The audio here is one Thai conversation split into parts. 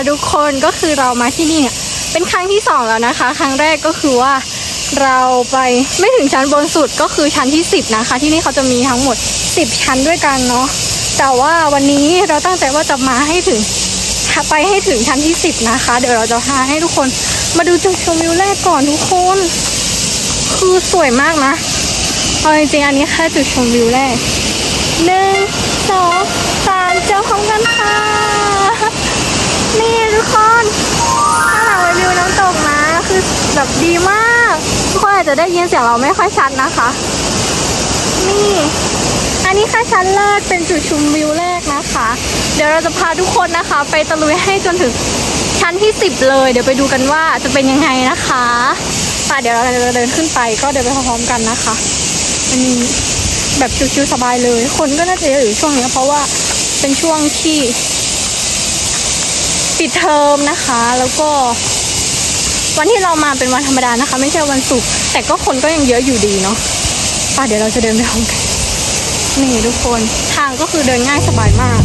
กแม่สานั่นเองนะคะทุกคนก็คือเรามาที่นี่เนี่ยเป็นครั้งที่สองแล้วนะคะ ครั้งแรกก็คือว่าเราไปไม่ถึงชั้นบนสุดก็คือชั้นที่ 10 นะคะ ที่นี่เขาจะมีทั้งหมด 10 ชั้นด้วยกันเนาะแต่ว่าวันนี้เราตั้งใจว่าจะมาให้ถึงไปให้ถึงชั้นที่ 10 นะคะ เดี๋ยวเราจะพาให้ทุกคนมาดูจุดชมวิวแรกก่อนทุกคน คือสวยมากนะเอาจริงๆอันนี้แค่จุดชมวิวแรกหนึ่งสองสามเจอพร้อมกันค่ะ นี่ทุกคนถ้าหลังไปวิวน้ำตกนะ คือแบบดีมาก ทุกคนอาจจะได้ยินเสียงเราไม่ค่อยชัดนะคะ นี่ อันนี้ค่ะชั้นแรกเป็นจุดชมวิวแรกนะคะ เดี๋ยวเราจะพาทุกคนนะคะ ไปตะลุยให้จนถึงชั้นที่ 10 เลย เดี๋ยวไปดูกันว่าจะเป็นยังไงนะคะป่ะเดี๋ยวเราจะเดินขึ้นไปก็เดินไปพร้อมๆกันนะคะอันนี้แบบชิวๆสบายเลย คนก็น่าจะเยอะอยู่ช่วงนี้เพราะว่าเป็นช่วงที่ ปิดเทอมนะคะ แล้วก็ วันที่เรามาเป็นวันธรรมดานะคะ ไม่ใช่วันศุกร์แต่ก็คนก็ยังเยอะอยู่ดีเนาะป่ะเดี๋ยวเราจะเดินไปพร้อมกันนี่ทุกคนทางก็คือเดินง่ายสบายมาก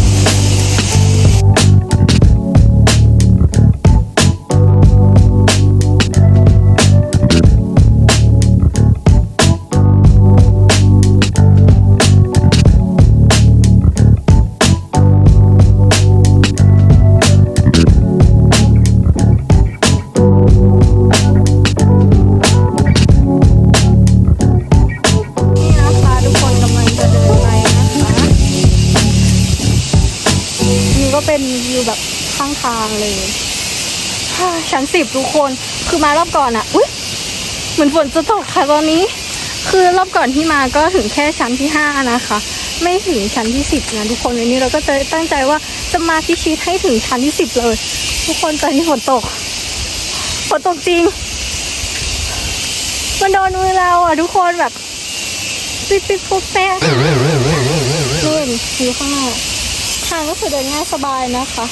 สิบทุกคน คือมารอบก่อนอะอุ้ยเหมือนฝนจะตกค่ะตอนนี้ คือรอบก่อนที่มาก็ถึงแค่ชั้นที่ห้านะคะ ไม่ถึงชั้นที่สิบนะทุกคนวันนี้เราก็จะตั้งใจว่าจะมาพิชิตให้ถึงชั้นที่สิบเลย ทุกคนตอนนี้ฝนตกฝนตกจริง มันโดนมือเราอะทุกคนแบบปิดปิดปุ๊บแป๊ะนู่นอยู่ข้างหน้าทางก็คือเดินง่ายสบายนะคะ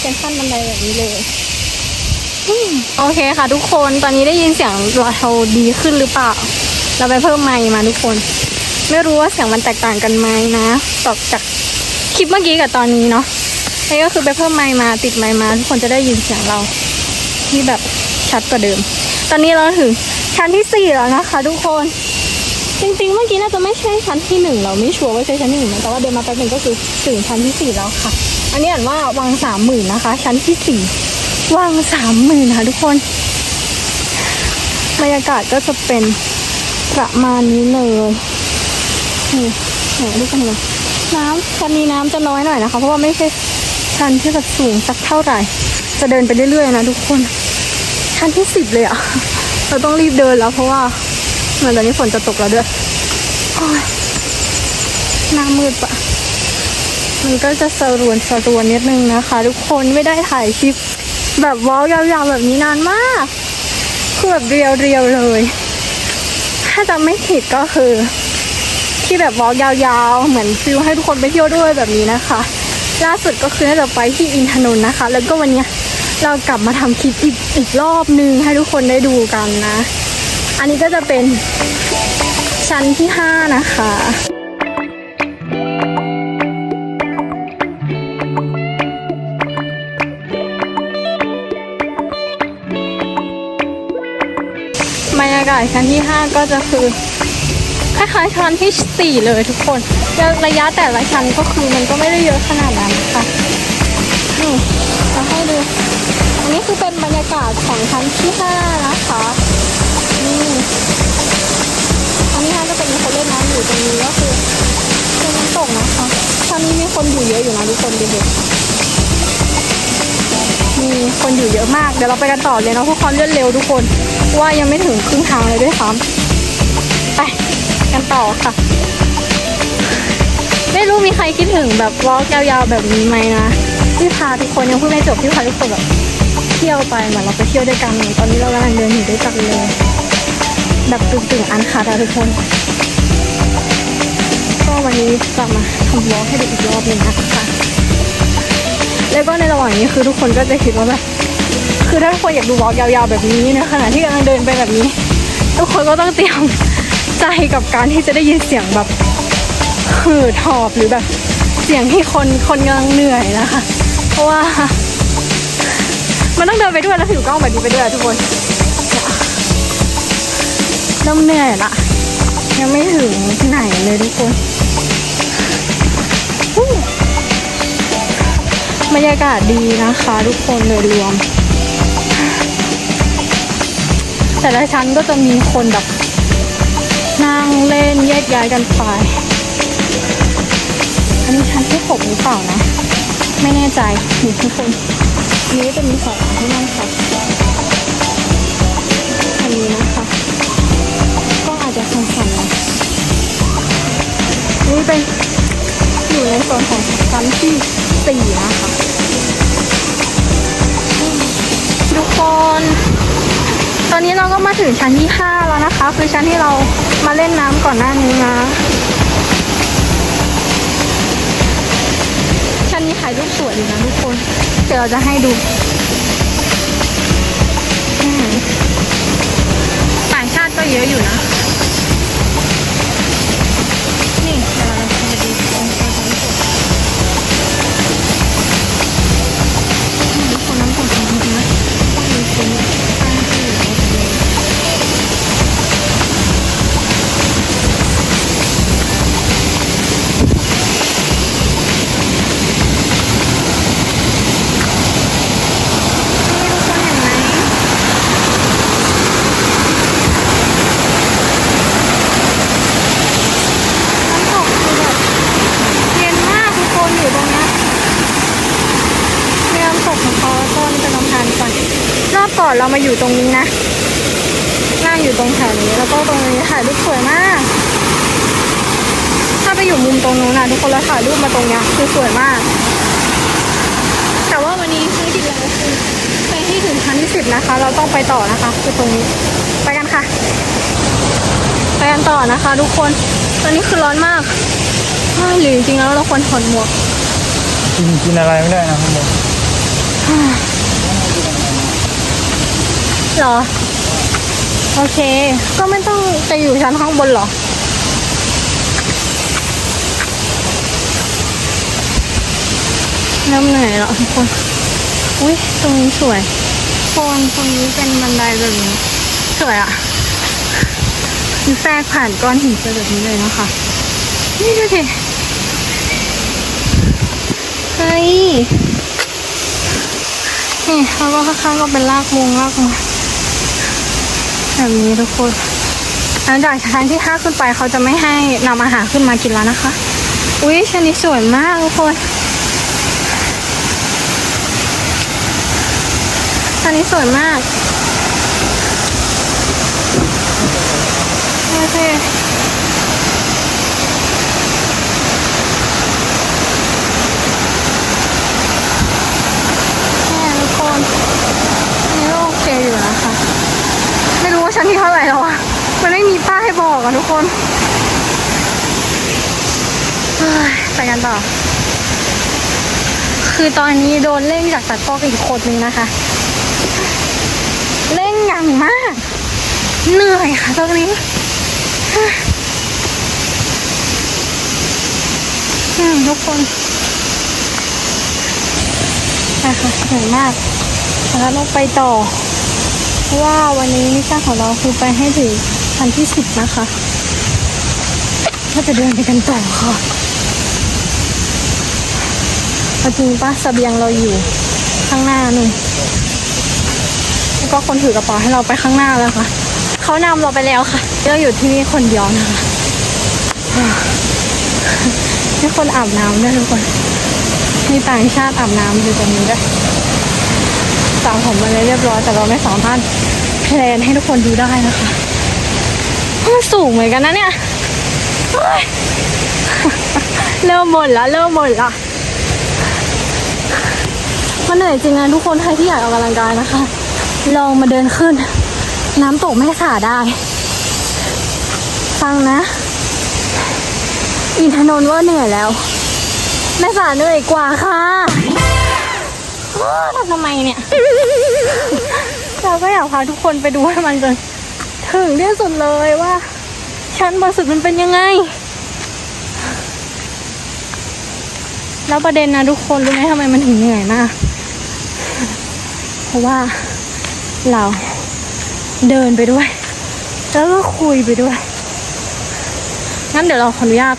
เป็นขั้นบันไดแบบนี้เลย โอเคค่ะทุกคนตอนนี้ได้ยินเสียงเราดีขึ้นหรือเปล่า เราไปเพิ่มไมค์มาทุกคน ไม่รู้ว่าเสียงมันแตกต่างกันไหมนะตอบจากคลิปเมื่อกี้กับตอนนี้เนาะนี่ก็คือไปเพิ่มไมค์มาติดไมค์มาทุกคนจะได้ยินเสียงเราที่แบบชัดกว่าเดิม ตอนนี้เราถึงชั้นที่สี่แล้วนะคะทุกคน จริงๆ เมื่อกี้น่าจะไม่ใช่ชั้นที่หนึ่งเราไม่ชัวร์ว่าใช่ชั้นที่หนึ่งไหมแต่ว่าเดินมาแป๊บนึงก็คือถึงชั้นที่สี่แล้วค่ะ อันนี้อ่านว่าวังสามหมื่นนะคะ ชั้นที่สี่ วังสามหมื่นค่ะทุกคนบรรยากาศก็จะเป็นประมาณนี้เลยนี่ไหนดูกันเลยน้ำชั้นนี้น้ำจะน้อยหน่อยนะคะ เพราะว่าไม่ใช่ชันที่แบบสูงสักเท่าไหร่ จะเดินไปเรื่อยๆนะทุกคนชั้นที่สิบเลยอะเราต้องรีบเดินแล้วเพราะว่าเหมือนตอนนี้ฝนจะตกแล้วด้วยโอ้ยหน้ามืดปะมันก็จะสรวนสรวนนิดนึงนะคะ ทุกคนไม่ได้ถ่ายคลิป แบบวอล์กยาวๆแบบนี้นานมากคือแบบเรียวๆเลย ถ้าจำไม่ผิดก็คือ ที่แบบวอล์กยาวๆ เหมือนฟิลให้ทุกคนไปเที่ยวด้วยแบบนี้นะคะ ล่าสุดก็คือน่าจะไปที่อินทนนท์นะคะ แล้วก็วันนี้เรากลับมาทำคลิปอีกอีกรอบนึงให้ทุกคนได้ดูกันนะ อันนี้ก็จะเป็นชั้นที่ห้านะคะ กาศชั้นที่ห้าก็จะคือคล้ายๆชั้นที่สี่เลยทุกคนระยะแต่ละชั้นก็คือมันก็ไม่ได้เยอะขนาดนั้นค่ะนี่จะให้ดู อันนี้คือเป็นบรรยากาศของชั้นที่ห้านะคะนี่อันนี้น่าจะเป็นคนเล่นน้ำอยู่ตรงนี้ก็คือเป็นน้ำตกนะคะตอนนี้มีคนอยู่เยอะอยู่นะทุกคนดูดิ มีคนอยู่เยอะมาก เดี๋ยวเราไปกันต่อเลยเนาะเพื่อความรวดเร็วทุกคน ว่ายังไม่ถึงครึ่งทางเลยด้วยซ้ำไปกันต่อค่ะ ไม่รู้มีใครคิดถึงแบบวอล์กยาวๆแบบนี้ไหมนะที่พาทุกคนยังพูดไม่จบที่พาทุกคนแบบเที่ยวไปเหมือนเราไปเที่ยวด้วยกันตอนนี้เรากำลังเดินอยู่ด้วยกันเลยแบบตึงๆอันคาดาทุกคนก็วันนี้จะมาทำวอล์กให้ดูอีกรอบหนึ่งนะคะ แล้วก็ในระหว่างนี้คือทุกคนก็จะคิดว่าแบบคือถ้าทุกคนอยากดูวอล์กยาวๆแบบนี้ในขณะที่กำลังเดินไปแบบนี้ ทุกคนก็ต้องเตรียมใจกับการที่จะได้ยินเสียงแบบหืดหอบหรือแบบเสียงที่คนคนกำลังเหนื่อยนะคะ เพราะว่า มันต้องเดินไปด้วยแล้วถือกล้องแบบนี้ไปด้วยทุกคนเริ่มเหนื่อยละยังไม่ถึงที่ไหนเลยทุกคน บรรยากาศดีนะคะ ทุกคนโดยรวม แต่ละชั้นก็จะมีคนแบบนั่งเล่นแยกย้ายกันไปอันนี้ชั้นที่หกหรือเปล่านะ ไม่แน่ใจนี่ทุกคนนี้จะมีสองที่นั่งค่ะอันนี้นะคะ ก็อาจจะสั่นๆน่อยนี่เป็นอยู่ในโซนของชั้นที่ สี่นะคะทุกคน ตอนนี้เราก็มาถึงชั้นที่ห้าแล้วนะคะ คือชั้นที่เรามาเล่นน้ำก่อนหน้านี้นะ ชั้นนี้ถ่ายรูปสวยอยู่นะทุกคน เดี๋ยวเราจะให้ดูต่างชาติก็เยอะอยู่นะ ก่อนเรามาอยู่ตรงนี้นะ นั่งอยู่ตรงแถวนี้ แล้วก็ตรงนี้ถ่ายรูปสวยมาก ถ้าไปอยู่มุมตรงนู้นนะทุกคนแล้วถ่ายรูปมาตรงเนี้ยคือสวยมาก แต่ว่าวันนี้ภารกิจเราคือไปให้ถึงชั้นที่สิบนะคะ เราต้องไปต่อนะคะ คือตรงนี้ ไปกันค่ะ ไปกันต่อนะคะ ทุกคน ตอนนี้คือร้อนมากอ้าวหรือจริงๆแล้วเราควรถอดหมวก กินกินอะไรไม่ได้นะข้างบนเหรอ โอเค ก็ไม่ต้องจะอยู่ชั้นข้างบนเหรอ เริ่มเหนื่อยแล้วทุกคน อุ้ยตรงนี้สวยโซนตรงนี้เป็นบันไดแบบนี้ สวยอะมีแทรกผ่านก้อนหินไปแบบนี้เลยนะคะ นี่ดูสิเฮ้ยนี่แล้วก็ข้างๆก็เป็นรากมุงรากไมา แบบนี้ทุกคนหลังจากชั้นที่ห้าขึ้นไปเขาจะไม่ให้นำอาหารขึ้นมากินแล้วนะคะ อุ้ยชั้นนี้สวยมากทุกคนชั้นนี้สวยมากโอเคเนี่ยทุกคนนี่ก็โอเคอยู่นะคะ ไม่รู้ว่า ชั้นที่เท่าไหร่แล้วอะมันไม่มีป้ายให้บอกอะทุกคนเฮ้ยไปกันต่อ คือตอนนี้โดนเร่งจากตัดกล้องอีกคนนึงนะคะ เร่งอย่างมาก เหนื่อยค่ะตรงนี้ทุกคนนะคะเหนื่อยมากแล้วต้องไปต่อ เพราะว่าวันนี้มิชชั่นของเราคือไปให้ถึงชั้นที่สิบนะคะก็จะเดินไปกันต่อค่ะเอจริงปะเสบียงเราอยู่ข้างหน้านู่นแล้วก็คนถือกระเป๋าให้เราไปข้างหน้าแล้วค่ะเขานำเราไปแล้วค่ะเราอยู่ที่นี่คนเดียวนะคะมีคนอาบน้ำด้วยทุกคน มีต่างชาติอาบน้ำอยู่ตรงนี้ด้วย สาวผมมาเลยเรียบร้อยแต่เราไม่สามารถแพลนให้ทุกคนดูได้นะคะมันสูงเหมือนกันนะเนี่ยเริ่มหมดละเริ่มหมดละมันเหนื่อยจริงนะทุกคนใครที่อยากออกกำลังกายนะคะ ลองมาเดินขึ้น น้ำตกแม่สาได้ฟังนะ อินทนนท์ว่าเหนื่อยแล้ว แม่สาเหนื่อยกว่าค่ะ ทำทำไมเนี่ย เราก็อยากพาทุกคนไปดูให้มันจนถึงที่สุดเลยว่า ชั้นบนสุดมันเป็นยังไง แล้วประเด็นนะทุกคนรู้ไหมทำไมมันถึงเหนื่อยมาก เพราะว่าเราเดินไปด้วย แล้วก็คุยไปด้วย งั้นเดี๋ยวเราขออนุญาต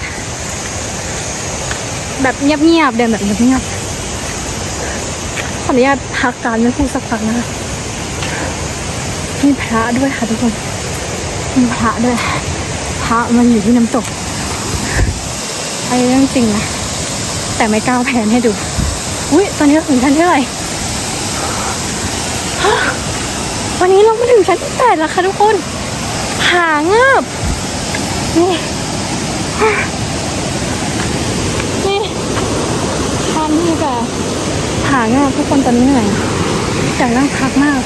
แบบเงียบๆเดินแบบเงียบๆ ออนุญาตพักการไม่พูดสักพักนะคะมีพระด้วยค่ะทุกคน มีพระด้วย พระมันอยู่ที่น้ำตกอันนี้เรื่องจริงนะแต่ไม่กล้าแผนให้ดูอุ้ยตอนนี้เราถึงชั้นเท่าไหร่วันนี้เรามาถึงชั้นที่แปดแล้วค่ะทุกคนผางาบนี่ะนี่ชั้นที่แบบผางาบทุกคนตอนนี้เหนื่อยอยากนั่งพักมาก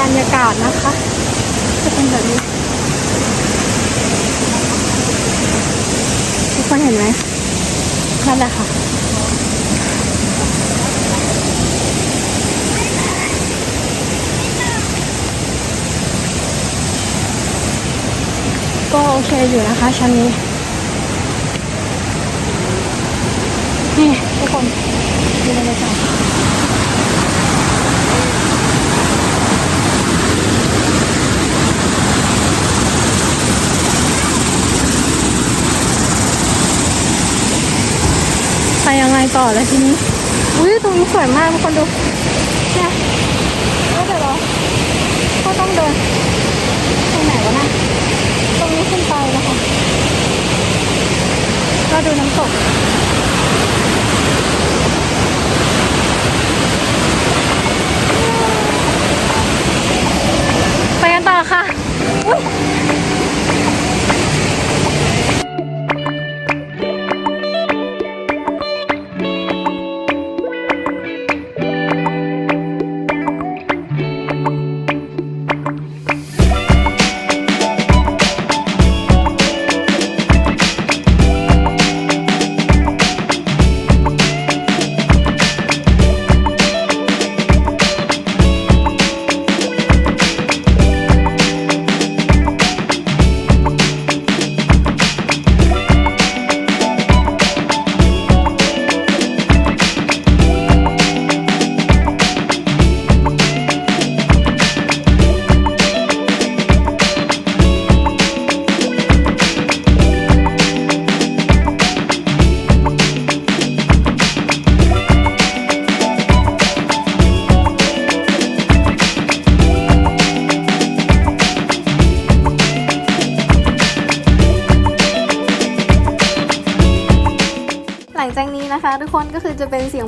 บรรยากาศนะคะ จะเป็นแบบนี้ ทุกคนเห็นไหมนั่นแหละค่ะ เคอยู่นะคะชั้นนี้ นี่ทุกคนดูบรรยากาศไปยังไงต่อเลยทีนี้ อุ้ยตรงนี้สวยมากทุกคนดูเนี่ยก็เดี๋ยวเราก็ต้องเดินตรงไหนวะนะตรงนี้ขึ้นไปนะคะ ก็ดูน้ำตกไปกันต่อค่ะ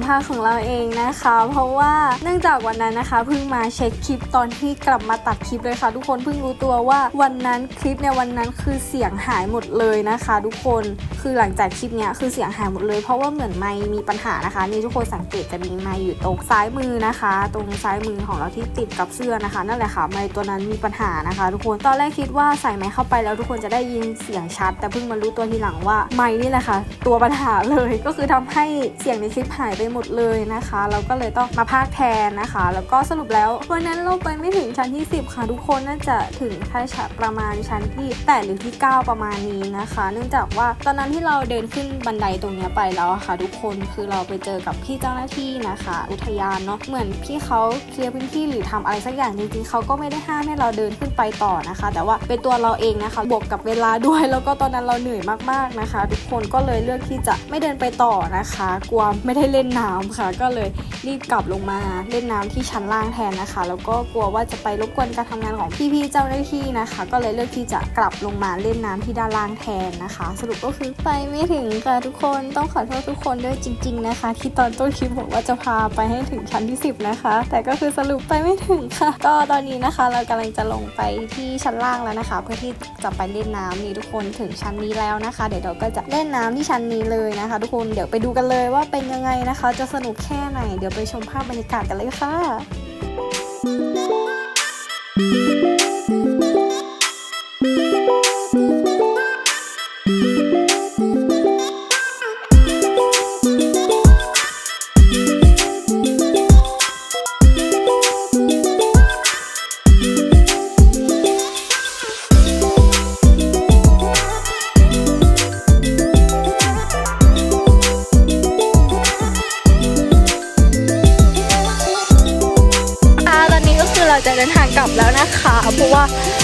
เป็นเสียงภาของเราเองนะคะ เพราะว่าเนื่องจากวันนั้นนะคะเพิ่งมาเช็คคลิปตอนที่กลับมาตัดคลิปเลยค่ะ ทุกคนเพิ่งรู้ตัวว่าวันนั้นคลิปในวันนั้นคือเสียงหายหมดเลยนะคะ ทุกคนคือหลังจากคลิปเนี้ยคือเสียงหายหมดเลยเพราะว่าเหมือนไมค์มีปัญหานะคะ นี่ทุกคนสังเกตจะมีไมค์อยู่ตรงซ้ายมือนะคะ ตรงซ้ายมือของเราที่ติดกับเสื้อนะคะ นั่นแหละค่ะไมค์ตัวนั้นมีปัญหานะคะ ทุกคนตอนแรกคิดว่าใส่ไมเข้าไปแล้วทุกคนจะได้ยินเสียงชัด แต่เพิ่งมารู้ตัวทีหลังว่าไมค์นี่แหละค่ะ ตัวปัญหาเลยก็คือทำให้เสียงในคลิปหายไปหมดเลยนะคะ เราก็เลยต้องมาพากแทนนะคะ แล้วก็สรุปแล้ววันนั้นเราไปไม่ถึงชั้นที่ 10 ค่ะทุกคนน่าจะถึงแค่ชั้นประมาณชั้นที่ 8 หรือที่ 9 ประมาณนี้นะคะ เนื่องจากว่าตอนนั้นที่เราเดินขึ้นบันไดตรงนี้ไปแล้วค่ะ ทุกคนคือเราไปเจอกับพี่เจ้าหน้าที่นะคะ อุทยานเนาะเหมือนพี่เขาเคลียร์พื้นที่หรือทำอะไรสักอย่างจริงๆเขาก็ไม่ได้ห้ามให้เราเดินขึ้นไปต่อนะคะ แต่ว่าเป็นตัวเราเองนะคะบวกกับเวลาด้วย แล้วก็ตอนนั้นเราเหนื่อยมากๆนะคะ ทุกคนก็เลยเลือกที่จะไม่เดินไปต่อนะคะ กลัวไม่ได้เล่นน้ำค่ะ ก็เลยรีบกลับลงมาเล่นน้ำที่ชั้นล่างแทนนะคะ แล้วก็กลัวว่าจะไปรบกวนการทำงานของพี่ๆเจ้าหน้าที่นะคะ ก็เลยเลือกที่จะกลับลงมาเล่นน้ำที่ด้านล่างแทนนะคะ สรุปก็คือไปไม่ถึงค่ะทุกคนต้องขอโทษทุกคนด้วยจริง ๆนะคะ ที่ตอนต้นคลิปบอกว่าจะพาไปให้ถึงชั้นที่ 10 นะคะ แต่ก็คือสรุปไปไม่ถึงค่ะ ก็ตอนนี้นะคะ เรากำลังจะลงไปที่ชั้นล่างแล้วนะคะ เพื่อที่จะไปเล่นน้ำนี่ทุกคนถึงชั้นนี้แล้วนะคะ เดี๋ยวเราก็จะเล่นน้ำที่ชั้นนี้เลยนะคะ ทุกคนเดี๋ยวไปดูกันเลยว่าเป็นยังไงนะคะจะสนุกแค่ไหน เดี๋ยวไปชมภาพบรรยากาศกันเลยค่ะ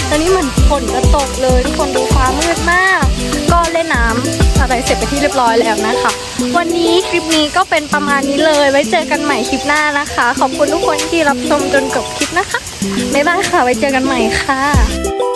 ตอนนี้เหมือนฝนจะตกเลย ทุกคนดูฟ้ามืดมาก ก็เล่นน้ำอะไรเสร็จไปที่เรียบร้อยแล้วนะคะ วันนี้คลิปนี้ก็เป็นประมาณนี้เลย ไว้เจอกันใหม่คลิปหน้านะคะ ขอบคุณทุกคนที่รับชมจนจบคลิปนะคะบ๊ายบายค่ะ ไว้เจอกันใหม่ค่ะ